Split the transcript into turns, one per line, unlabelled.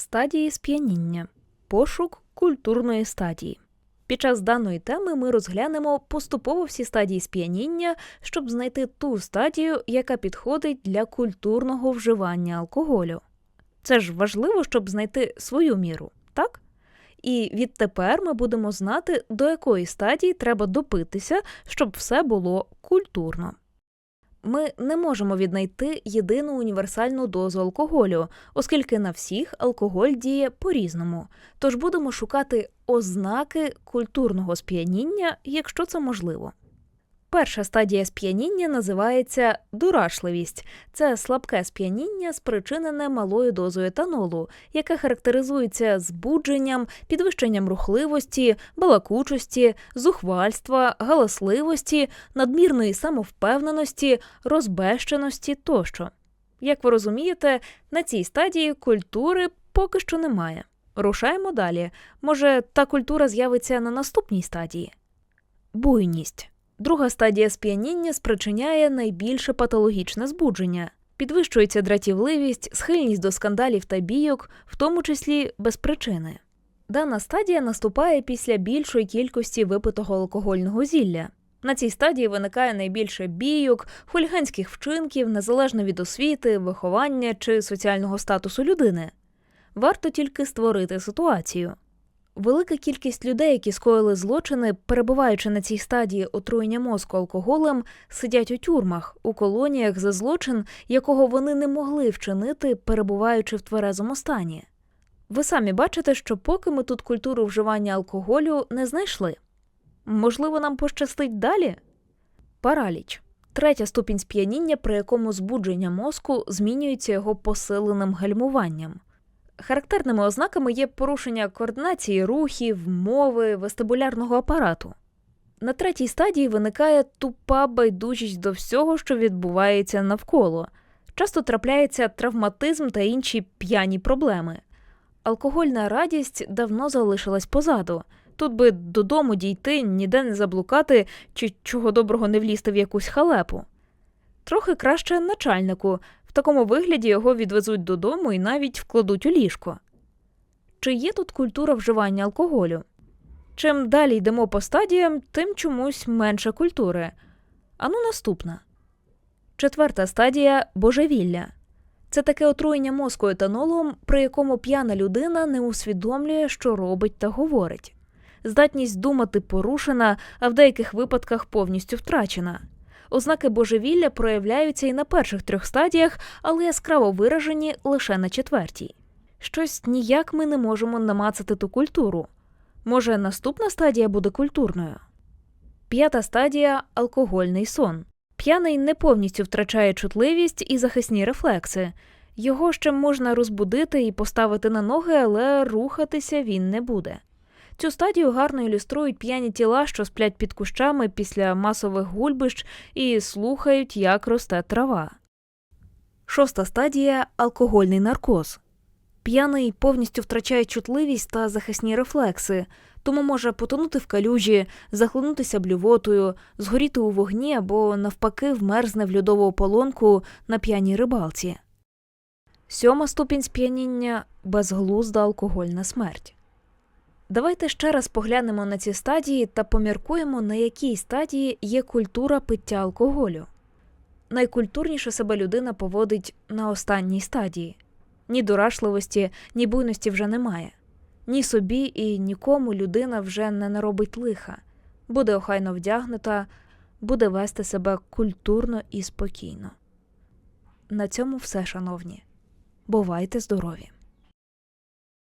Стадії сп'яніння. Пошук культурної стадії. Під час даної теми ми розглянемо поступово всі стадії сп'яніння, щоб знайти ту стадію, яка підходить для культурного вживання алкоголю. Це ж важливо, щоб знайти свою міру, так? І відтепер ми будемо знати, до якої стадії треба допитися, щоб все було культурно. Ми не можемо віднайти єдину універсальну дозу алкоголю, оскільки на всіх алкоголь діє по-різному. Тож будемо шукати ознаки культурного сп'яніння, якщо це можливо. Перша стадія сп'яніння називається дурашливість. Це слабке сп'яніння, спричинене малою дозою етанолу, яке характеризується збудженням, підвищенням рухливості, балакучості, зухвальства, галасливості, надмірної самовпевненості, розбещеності тощо. Як ви розумієте, на цій стадії культури поки що немає. Рушаємо далі. Може, та культура з'явиться на наступній стадії? Буйність. Друга стадія сп'яніння спричиняє найбільше патологічне збудження. Підвищується дратівливість, схильність до скандалів та бійок, в тому числі без причини. Дана стадія наступає після більшої кількості випитого алкогольного зілля. На цій стадії виникає найбільше бійок, хуліганських вчинків, незалежно від освіти, виховання чи соціального статусу людини. Варто тільки створити ситуацію. Велика кількість людей, які скоїли злочини, перебуваючи на цій стадії отруєння мозку алкоголем, сидять у тюрмах, у колоніях за злочин, якого вони не могли вчинити, перебуваючи в тверезому стані. Ви самі бачите, що поки ми тут культуру вживання алкоголю не знайшли. Можливо, нам пощастить далі? Параліч третя ступінь сп'яніння, при якому збудження мозку змінюється його посиленим гальмуванням. Характерними ознаками є порушення координації рухів, мови, вестибулярного апарату. На третій стадії виникає тупа байдужість до всього, що відбувається навколо. Часто трапляється травматизм та інші п'яні проблеми. Алкогольна радість давно залишилась позаду. Тут би додому дійти, ніде не заблукати чи чого доброго не влізти в якусь халепу. Трохи краще начальнику, в такому вигляді його відвезуть додому і навіть вкладуть у ліжко. Чи є тут культура вживання алкоголю? Чим далі йдемо по стадіям, тим чомусь менше культури. Ану, наступна. Четверта стадія божевілля. Це таке отруєння мозку етанолом, при якому п'яна людина не усвідомлює, що робить та говорить. Здатність думати порушена, а в деяких випадках повністю втрачена. Ознаки божевілля проявляються і на перших трьох стадіях, але яскраво виражені лише на четвертій. Щось ніяк ми не можемо намацати ту культуру. Може, наступна стадія буде культурною? П'ята стадія алкогольний сон. П'яний не повністю втрачає чутливість і захисні рефлекси. Його ще можна розбудити і поставити на ноги, але рухатися він не буде. Цю стадію гарно ілюструють п'яні тіла, що сплять під кущами після масових гульбищ і слухають, як росте трава. Шоста стадія алкогольний наркоз. П'яний повністю втрачає чутливість та захисні рефлекси, тому може потонути в калюжі, захлинутися блювотою, згоріти у вогні або, навпаки, вмерзне в льодову ополонку на п'яній рибалці. Сьома ступінь сп'яніння безглузда алкогольна смерть. Давайте ще раз поглянемо на ці стадії та поміркуємо, на якій стадії є культура пиття алкоголю. Найкультурніше себе людина поводить на останній стадії. Ні дурашливості, ні буйності вже немає. Ні собі і нікому людина вже не наробить лиха, буде охайно вдягнута, буде вести себе культурно і спокійно. На цьому все, шановні. Бувайте здорові!